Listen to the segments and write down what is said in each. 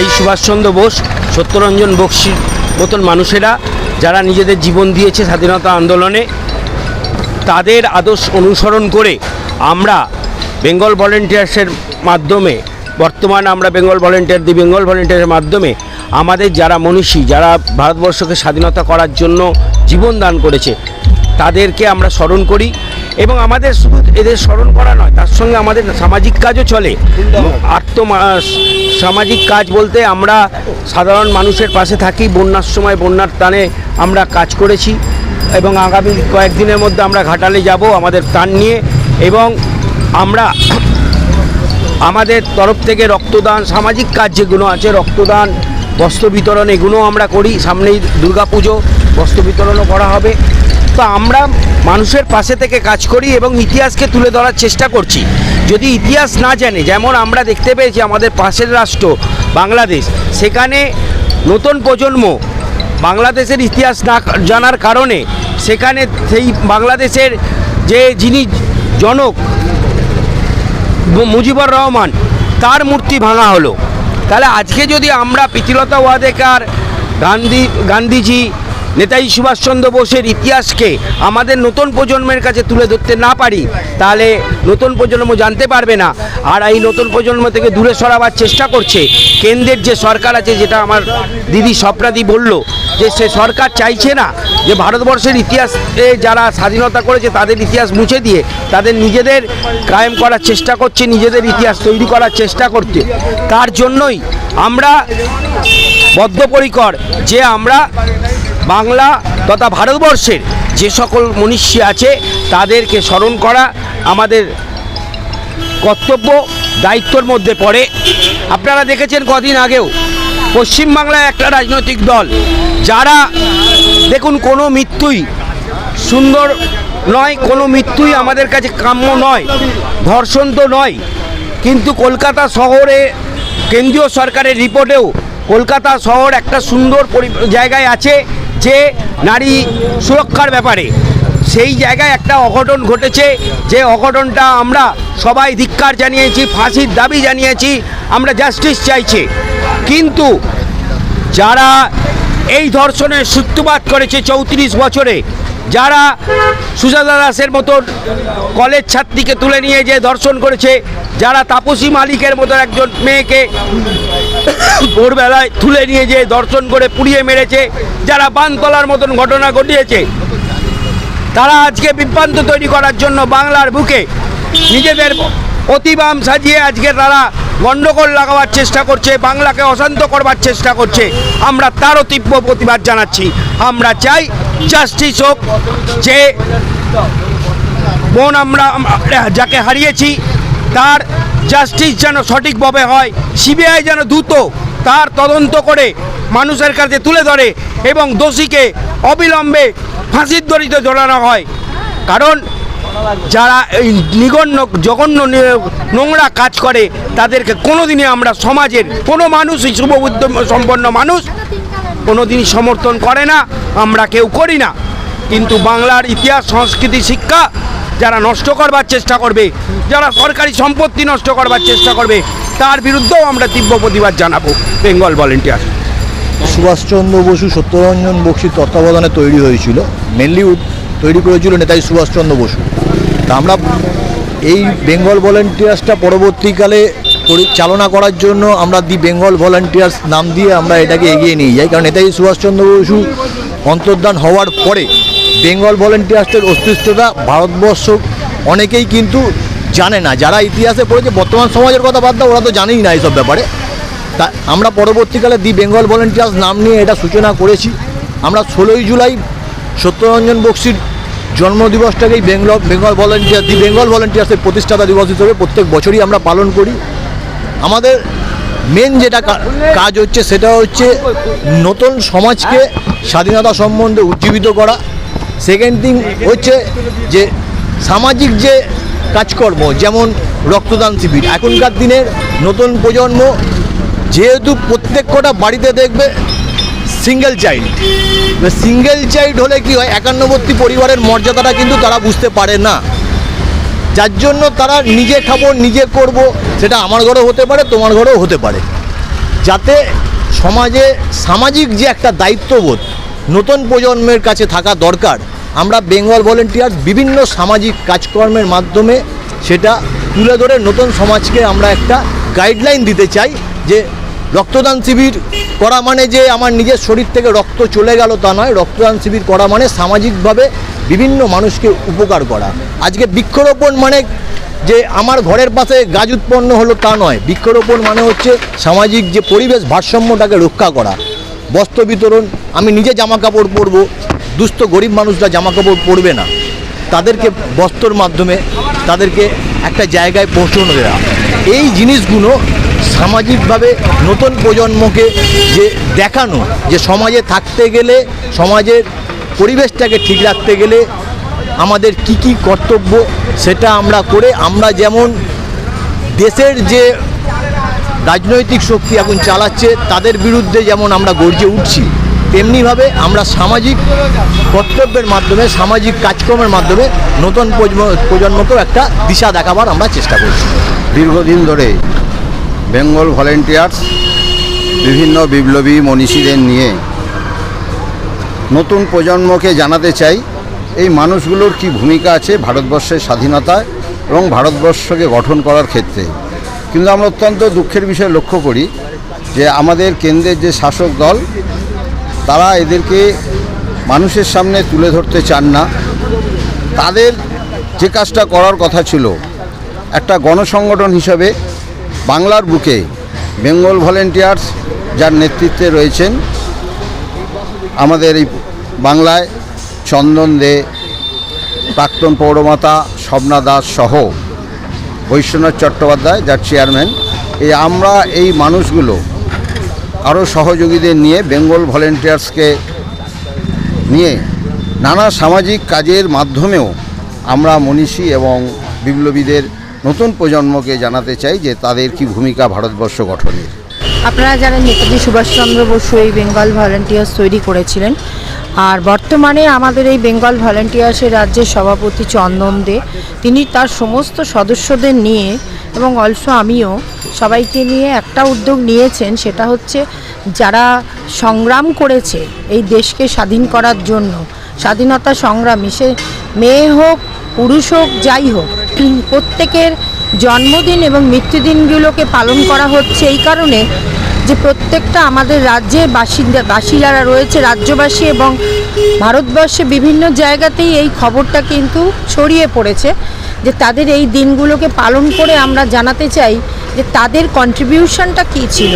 এই সুভাষচন্দ্র বোস, সত্যরঞ্জন বক্সির মতন মানুষেরা যারা নিজেদের জীবন দিয়েছে স্বাধীনতা আন্দোলনে, তাদের আদর্শ অনুসরণ করে আমরা বেঙ্গল ভলেন্টিয়ার্সের মাধ্যমে, বর্তমান আমরা বেঙ্গল ভলেন্টিয়ার, দি বেঙ্গল ভলেন্টিয়ারের মাধ্যমে আমাদের যারা মনীষী, যারা ভারতবর্ষকে স্বাধীনতা করার জন্য জীবন দান করেছে, তাদেরকে আমরা স্মরণ করি। এবং আমাদের শুধু এদের স্মরণ করা নয়, তার সঙ্গে আমাদের সামাজিক কাজও চলে। আত্ম সামাজিক কাজ বলতে আমরা সাধারণ মানুষের পাশে থাকি, বন্যার সময় বন্যার টানে আমরা কাজ করেছি এবং আগামী কয়েকদিনের মধ্যে আমরা ঘাটালে যাব আমাদের প্রাণ নিয়ে এবং আমরা আমাদের তরফ থেকে রক্তদান, সামাজিক কাজ যেগুলো আছে, রক্তদান, বস্ত্র বিতরণ, এগুলো আমরা করি। সামনেই দুর্গাপুজো, বস্ত্র বিতরণও করা হবে। তো আমরা মানুষের পাশে থেকে কাজ করি এবং ইতিহাসকে তুলে ধরার চেষ্টা করছি। যদি ইতিহাস না জানে, যেমন আমরা দেখতে পেয়েছি আমাদের পাশের রাষ্ট্র বাংলাদেশ, সেখানে নতুন প্রজন্ম বাংলাদেশের ইতিহাস না জানার কারণে সেখানে সেই বাংলাদেশের যে যিনি জনক মুজিবুর রহমান, তার মূর্তি ভাঙা হলো। তাহলে আজকে যদি আমরা প্রীতিলতা ওয়াদেকার, গান্ধী, গান্ধীজি নেতাজি সুভাষচন্দ্র বোসের ইতিহাসকে আমাদের নতুন প্রজন্মের কাছে তুলে ধরতে না পারি, তাহলে নতুন প্রজন্ম জানতে পারবে না। আর এই নতুন প্রজন্ম থেকে দূরে সরাবার চেষ্টা করছে কেন্দ্রের যে সরকার আছে, যেটা আমার দিদি স্বপ্নাদি বলল, যে সে সরকার চাইছে না যে ভারতবর্ষের ইতিহাসে যারা স্বাধীনতা করেছে, তাদের ইতিহাস মুছে দিয়ে তাদের নিজেদের কায়েম করার চেষ্টা করছে, নিজেদের ইতিহাস তৈরি করার চেষ্টা করছে। তার জন্যই আমরা বদ্ধপরিকর যে আমরা বাংলা তথা ভারতবর্ষের যে সকল মনীষী আছে, তাদেরকে স্মরণ করা আমাদের কর্তব্য, দায়িত্বর মধ্যে পড়ে। আপনারা দেখেছেন কদিন আগেও পশ্চিমবাংলায় একটা রাজনৈতিক দল, যারা দেখুন কোনো মৃত্যুই সুন্দর নয়, কোনো মৃত্যুই আমাদের কাছে কাম্য নয়, ধর্ষণ তো নয়। কিন্তু কলকাতা শহরে, কেন্দ্রীয় সরকারের রিপোর্টেও কলকাতা শহর একটা সুন্দর জায়গায় আছে। যে নারী সুরক্ষার ব্যাপারে, সেই জায়গায় একটা অঘটন ঘটেছে। যে অঘটনটা আমরা সবাই ধিক্কার জানিয়েছি, ফাঁসির দাবি জানিয়েছি, আমরা জাস্টিস চাইছি। কিন্তু যারা এই ধর্ষণের সূত্রপাত করেছে চৌত্রিশ বছরে, যারা সুজাতা দাসের মতন কলেজ ছাত্রীকে তুলে নিয়ে যে ধর্ষণ করেছে, যারা তাপসী মালিকের মতো একজন মেয়েকে ভোরবেলায় তুলে নিয়ে যে দর্শন করে পুড়িয়ে মেরেছে, যারা বানতলার মতন ঘটনা ঘটিয়েছে, তারা আজকে বিভ্রান্ত তৈরি করার জন্য বাংলার বুকে নিজেদের অতিবাম সাজিয়ে আজকে তারা গণ্ডগোল লাগাবার চেষ্টা করছে, বাংলাকে অশান্ত করবার চেষ্টা করছে। আমরা তারও তীব্র প্রতিবাদ জানাচ্ছি। আমরা চাই জাস্টিস হোক, যে বোন আমরা, যাকে হারিয়েছি, তার জাস্টিস যেন সঠিকভাবে হয়, সিবিআই যেন দ্রুত তার তদন্ত করে মানুষের কাছে তুলে ধরে এবং দোষীকে অবিলম্বে ফাঁসির দড়িতে ঝোলানো হয়। কারণ যারা এই নিগণ্য, জঘন্য নোংরা কাজ করে, তাদেরকে কোনোদিনই আমরা সমাজের কোনো মানুষই শুভ উদ্যম, সম্পন্ন মানুষ কোনোদিনই সমর্থন করে না, আমরা কেউ করি না। কিন্তু বাংলার ইতিহাস, সংস্কৃতি, শিক্ষা যারা নষ্ট করবার চেষ্টা করবে, যারা সরকারি সম্পত্তি নষ্ট করবার চেষ্টা করবে, তার বিরুদ্ধেও আমরা তীব্র প্রতিবাদ জানাব। Bengal volunteer. সুভাষচন্দ্র বসু সত্যরঞ্জন বক্সির তত্ত্বাবধানে তৈরি হয়েছিল। মেনলি তৈরি করেছিল নেতাজি সুভাষচন্দ্র বসু। তা আমরা এই বেঙ্গল ভলেন্টিয়ার্সটা পরবর্তীকালে পরিচালনা করার জন্য আমরা দি বেঙ্গল ভলেন্টিয়ার্স নাম দিয়ে আমরা এটাকে এগিয়ে নিয়ে যাই। কারণ নেতাজি সুভাষচন্দ্র বসু অন্তর্ধান হওয়ার পরে বেঙ্গল ভলেন্টিয়ার্সের অস্তিত্বটা ভারতবর্ষ অনেকেই কিন্তু জানে না। যারা ইতিহাসে পড়েছে, বর্তমান সমাজের কথা বাদ দাও, ওরা তো জানেই না এইসব ব্যাপারে। তা আমরা পরবর্তীকালে দি বেঙ্গল ভলেন্টিয়ার্স নাম নিয়ে এটা সূচনা করেছি। আমরা ষোলোই জুলাই সত্যরঞ্জন বক্সির জন্মদিবসটাকেই Bengal Bengal volunteer, the Bengal ভলেন্টিয়ার্সের প্রতিষ্ঠাতা দিবস হিসেবে প্রত্যেক বছরই আমরা পালন করি। আমাদের মেন যেটা কাজ হচ্ছে, সেটা হচ্ছে নতুন সমাজকে স্বাধীনতা সম্বন্ধে উজ্জীবিত করা। সেকেন্ড থিং হচ্ছে যে সামাজিক যে কাজকর্ম, যেমন রক্তদান শিবির, এখনকার দিনের নতুন প্রজন্ম যেহেতু প্রত্যেক কটা বাড়িতে দেখবে সিঙ্গেল চাইল্ড সিঙ্গেল চাইল্ড হলে কি হয়, একান্নবর্তী পরিবারের মর্যাদাটা কিন্তু তারা বুঝতে পারে না। যার জন্য তারা নিজে খাব, নিজে করব, সেটা আমার ঘরেও হতে পারে, তোমার ঘরেও হতে পারে। যাতে সমাজে সামাজিক যে একটা দায়িত্ববোধ নতুন প্রজন্মের কাছে থাকা দরকার আমরা বেঙ্গল ভলেন্টিয়ার বিভিন্ন সামাজিক কাজকর্মের মাধ্যমে সেটা তুলে ধরে নতুন সমাজকে আমরা একটা গাইডলাইন দিতে চাই যে রক্তদান শিবির করা মানে যে আমার নিজের শরীর থেকে রক্ত চলে গেল তা নয়, রক্তদান শিবির করা মানে সামাজিকভাবে বিভিন্ন মানুষকে উপকার করা। আজকে বৃক্ষরোপণ মানে যে আমার ঘরের পাশে গাছ উৎপন্ন হলো তা নয়, বৃক্ষরোপণ মানে হচ্ছে সামাজিক যে পরিবেশ ভারসাম্যটাকে রক্ষা করা। বস্ত্র বিতরণ, আমি নিজে জামা কাপড় পরবো দুস্থ গরিব মানুষরা জামা কাপড় পরবে না। তাদেরকে বস্ত্রর মাধ্যমে তাদেরকে একটা জায়গায় পৌঁছানো দেওয়া এই জিনিসগুলো সামাজিকভাবে নতুন প্রজন্মকে যে দেখানো, যে সমাজে থাকতে গেলে, সমাজের পরিবেশটাকে ঠিক রাখতে গেলে আমাদের কি কি কর্তব্য সেটা আমরা করে, আমরা যেমন দেশের যে রাজনৈতিক শক্তি এখন চালাচ্ছে, তাদের বিরুদ্ধে যেমন আমরা গর্জে উঠছি তেমনিভাবে আমরা সামাজিক কর্তব্যের মাধ্যমে, সামাজিক কাজকর্মের মাধ্যমে নতুন প্রজন্ম- প্রজন্মকেও একটা দিশা দেখাবার আমরা চেষ্টা করছি। দীর্ঘদিন ধরে বেঙ্গল ভলেন্টিয়ার্স, বিভিন্ন বিপ্লবী মনীষীদের নিয়ে নতুন প্রজন্মকে জানাতে চাই, এই মানুষগুলোর কি ভূমিকা আছে ভারতবর্ষের স্বাধীনতায় এবং ভারতবর্ষকে গঠন করার ক্ষেত্রে? কিন্তু আমরা অত্যন্ত দুঃখের বিষয় লক্ষ্য করি যে আমাদের কেন্দ্রের যে শাসক দল তারা এদেরকে মানুষের সামনে তুলে ধরতে চান না। তাদের যে কাজটা করার কথা ছিল, একটা গণসংগঠন হিসাবে বাংলার বুকে বেঙ্গল ভলেন্টিয়ার্স যার নেতৃত্বে রয়েছেন আমাদের এই বাংলায় চন্দন দে, প্রাক্তন পৌরমাতা স্বপ্না দাস সহ বৈশ্বনাথ চট্টোপাধ্যায়, যার চেয়ারম্যান এই আমরা এই মানুষগুলো আরও সহযোগীদের নিয়ে বেঙ্গল ভলেন্টিয়ার্সকে নিয়ে নানা সামাজিক কাজের মাধ্যমেও আমরা মনীষী এবং বিপ্লবীদের নতুন প্রজন্মকে জানাতে চাই যে তাদের কি ভূমিকা ভারতবর্ষ গঠনের। আপনারা জানেন নেতাজি সুভাষচন্দ্র বসু এই বেঙ্গল ভলেন্টিয়ার্স তৈরি করেছিলেন। আর বর্তমানে আমাদের এই বেঙ্গল ভলেন্টিয়ার্সের রাজ্যের সভাপতি চন্দন দে, তিনি তার সমস্ত সদস্যদের নিয়ে এবং অলসো আমিও সবাইকে নিয়ে একটা উদ্যোগ নিয়েছেন, সেটা হচ্ছে যারা সংগ্রাম করেছে এই দেশকে স্বাধীন করার জন্য, স্বাধীনতা সংগ্রামী, সে মেয়ে হোক, পুরুষ হোক, যাই হোক, প্রত্যেকের জন্মদিন এবং মৃত্যুদিনগুলোকে পালন করা হচ্ছে এই কারণে যে প্রত্যেকটা আমাদের রাজ্যের বাসিন্দা বাসিন্দারা রয়েছে, রাজ্যবাসী এবং ভারতবর্ষে বিভিন্ন জায়গাতেই এই খবরটা কিন্তু ছড়িয়ে পড়েছে। যে তাদের এই দিনগুলোকে পালন করে আমরা জানাতে চাই যে তাদের কন্ট্রিবিউশনটা কী ছিল?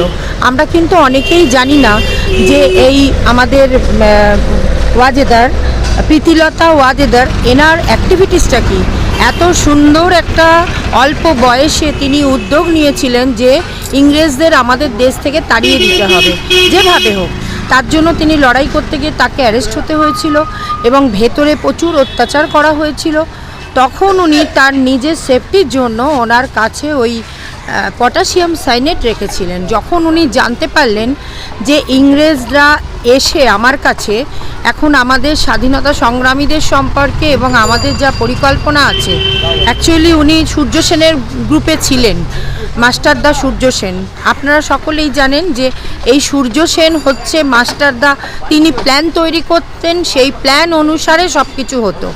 আমরা কিন্তু অনেকেই জানি না যে এই আমাদের ওয়াজেদার, প্রীতিলতা ওয়াজেদার, এনার অ্যাক্টিভিটিসটা কী? এত সুন্দর একটা অল্প বয়সে তিনি উদ্যোগ নিয়েছিলেন যে ইংরেজদের আমাদের দেশ থেকে তাড়িয়ে দিতে হবে। যেভাবে হোক, তার জন্য তিনি লড়াই করতে গিয়ে তাকে অ্যারেস্ট হতে হয়েছিল এবং ভেতরে প্রচুর অত্যাচার করা হয়েছিল। তখন উনি তার নিজের সেফটির জন্য ওনার কাছে ওই পটাশিয়াম সাইনেট রেখেছিলেন। যখন উনি জানতে পারলেন যে ইংরেজরা এসে আমার কাছে এখন আমাদের স্বাধীনতা সংগ্রামীদের সম্পর্কে এবং আমাদের যা পরিকল্পনা আছে অ্যাকচুয়ালি উনি সূর্য সেনের গ্রুপে ছিলেন মাস্টারদা সূর্য সেন। আপনারা সকলেই জানেন যে এই সূর্য সেন হচ্ছে মাস্টারদা তিনি প্ল্যান তৈরি করতেন, সেই প্ল্যান অনুসারে সব কিছু হতো।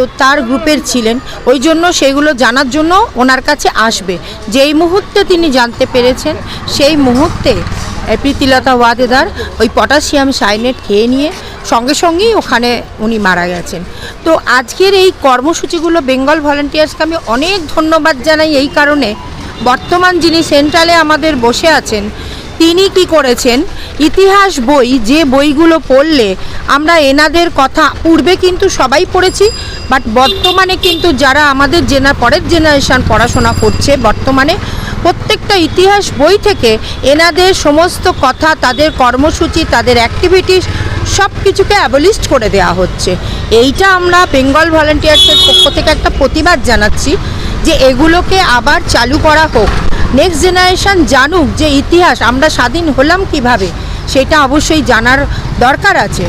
তো তার গ্রুপের ছিলেন। ওই জন্য সেগুলো জানার জন্য ওনার কাছে আসবে। যেই মুহূর্তে তিনি জানতে পেরেছেন, সেই মুহূর্তে প্রীতিলতা ওয়াদেদার ওই পটাশিয়াম সাইনেট খেয়ে নিয়ে সঙ্গে সঙ্গেই ওখানে উনি মারা গেছেন। তো আজকের এই কর্মসূচিগুলো বেঙ্গল ভলেন্টিয়ার্সকে আমি অনেক ধন্যবাদ জানাই এই কারণে। বর্তমান যিনি সেন্ট্রালে আমাদের বসে আছেন, তিনি কি করেছেন ইতিহাস বই, যে বইগুলো পড়লে আমরা এনাদের কথা, পূর্বে কিন্তু সবাই পড়েছি বাট বর্তমানে কিন্তু যারা আমাদের জেনা, পরের জেনারেশান পড়াশোনা করছে বর্তমানে, প্রত্যেকটা ইতিহাস বই থেকে এনাদের সমস্ত কথা, তাদের কর্মসূচি, তাদের অ্যাক্টিভিটিস সব কিছুকে অ্যাবলিস্ট করে দেওয়া হচ্ছে। এইটা আমরা বেঙ্গল ভলেন্টিয়ার্সের পক্ষ থেকে একটা প্রতিবাদ জানাচ্ছি যে এগুলোকে আবার চালু করা হোক। নেক্সট জেনারেশান জানুক যে ইতিহাস, আমরা স্বাধীন হলাম কীভাবে? সেটা অবশ্যই জানার দরকার আছে।